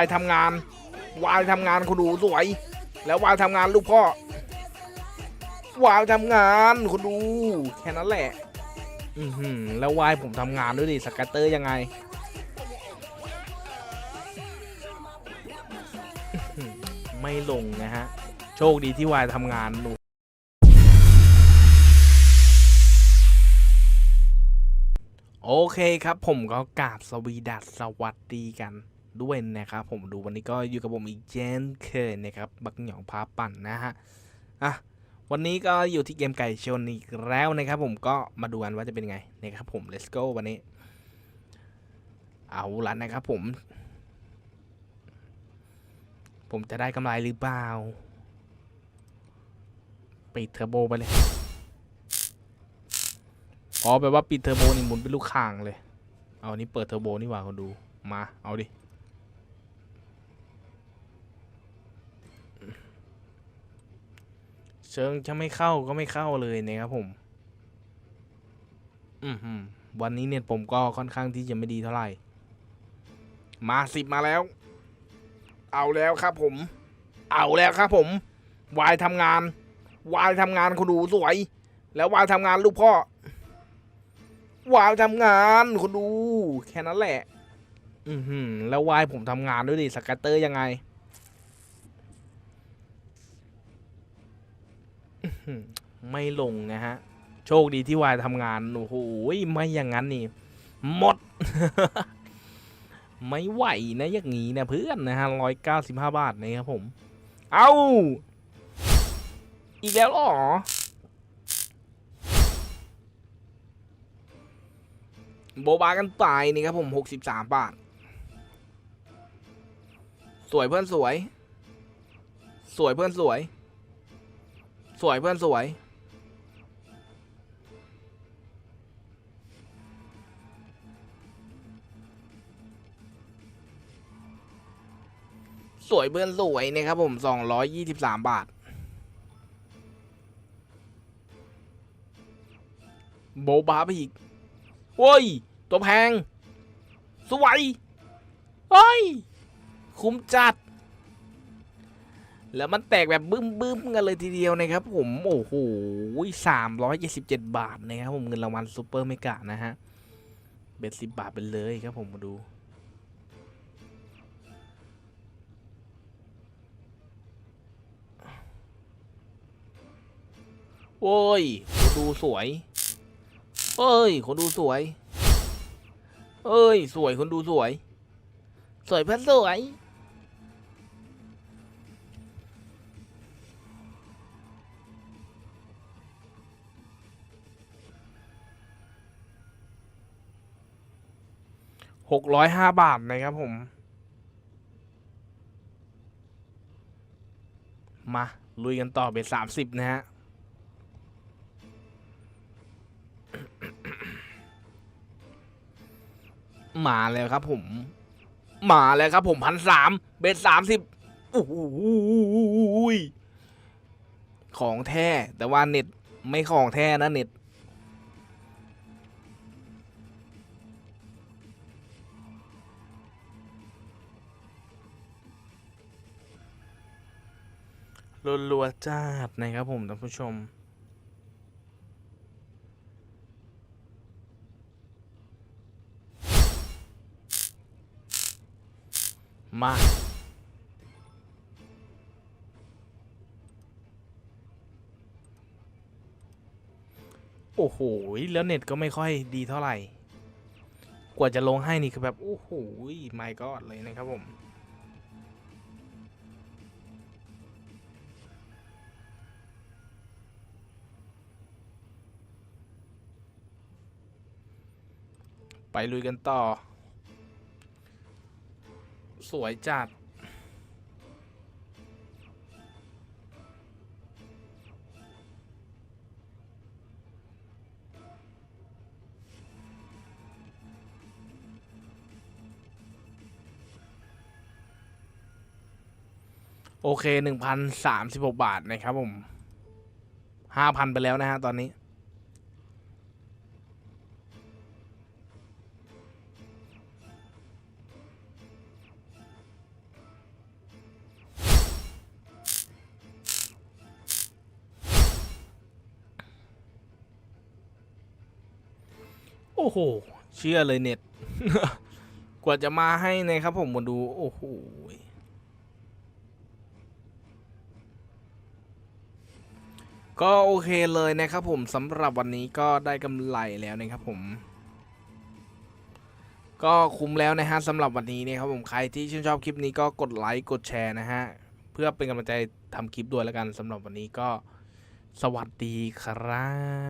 ายทำงาน วายทำงานคุณดูสวย แล้ววายทำงานลูกพ่อ วายทำงานคุณดู แค่นั้นแหละ อือหือแล้ววายผมทำงานด้วยดิสกัตเตอร์ยังไงไม่ลงนะฮะ โชคดีที่วายทำงานหนูโอเคครับผมก็กราบสวีดัสสวัสดีกัน ด้วยนะครับผมดูวันนี้ก็อยู่กับผมอีกเจนเคยนะครับบักหยองพาปั่นนะฮะอะวันนี้ก็อยู่ที่เกมไก่ชนอีกแล้วนะครับผมก็มาดูกันว่าจะเป็นไงนะครับผม let's go วันนี้ เอาละนะครับผม ผมจะได้กำไรหรือเปล่าปิดเทอร์โบไปเลยอ๋อแปลว่าปิดเทอร์โบนี่หมุนเป็นลูกข่างเลย เอานี่เปิดเทอร์โบนี่หว่าคนดู มา เอาดิ เชิงจะไม่เข้าก็ไม่เข้าเลยนะครับผม อือหือวันนี้เน็ตผมก็ค่อนข้างที่จะไม่ดีเท่าไหร่ มาสิบมาแล้ว เอาแล้วครับผม เอาแล้วครับผม วายทำงาน วายทำงานคุณดูสวย แล้ววายทำงานลูกพ่อ วายทำงานคุณดู แค่นั้นแหละ อือหือแล้ววายผมทำงานด้วยดิสกัตเตอร์ยังไงอื้อหือ ไม่ลงนะฮะ โชคดีที่วายทำงาน โอ้โหไม่อย่างนั้นนี่ หมด ไม่ไหวนะอย่างนี้นะเพื่อนนะฮะร้อยเก้าสิบห้าบาทนะครับผม เอาอีกแล้วหรอ โบบากันไปนี่ครับผมหกสิบสามบาท สวยเพื่อนสวย สวยเพื่อนสวย สวยเพื่อนสวย สวยเพื่อนสวยนะครับผมสองร้อยยี่สิบสามบาท โบบาไปอีกโว้ย ตัวแพง สวยเฮ้ย คุ้มจัด แล้วมันแตกแบบบึ้มๆกันเลยทีเดียวนะครับผมโอ้โหสามร้อยเจ็ดสิบเจ็ดบาทนะครับผมเงินรางวัลซูเปอร์เมกะนะฮะเบ็ดสิบบาทไปเลยครับผมมาดูโอ้ยคนดูสวย เอ้ย คนดูสวย เอ้ย สวยคนดูสวย สวยเพื่อนสวย หกร้อยห้าบาทนะครับผม มา ลุยกันต่อเบ็ดสามสิบนะฮะมาแล้วครับผม มาแล้วครับผมพันสามเบ็ดสามสิบโอ้โหของแท้แต่ว่าเน็ตไม่ของแท้นะเน็ต รัวๆจ้าดนะครับผมท่านผู้ชม มาโอ้โห แล้วเน็ตก็ไม่ค่อยดีเท่าไหร่ กว่าจะลงให้นี่คือแบบ โอ้โหไม่ก็เลยนะครับผม ไปลุยกันต่อ สวยจัดโอเคหนึ่งพันสามสิบหกบาทนะครับผมห้าพันไปแล้วนะฮะตอนนี้ โอ้โห เชื่อเลยเน็ต กว่าจะมาให้นะครับผมมาดู โอ้โหก็โอเคเลยนะครับผมสำหรับวันนี้ก็ได้กำไรแล้วนะครับผม ก็คุ้มแล้วนะฮะสำหรับวันนี้นะครับผมใครที่ชื่นชอบคลิปนี้ก็กดไลค์กดแชร์นะฮะ เพื่อเป็นกำลังใจทำคลิปด้วยแล้วกันสำหรับวันนี้ก็สวัสดีครับ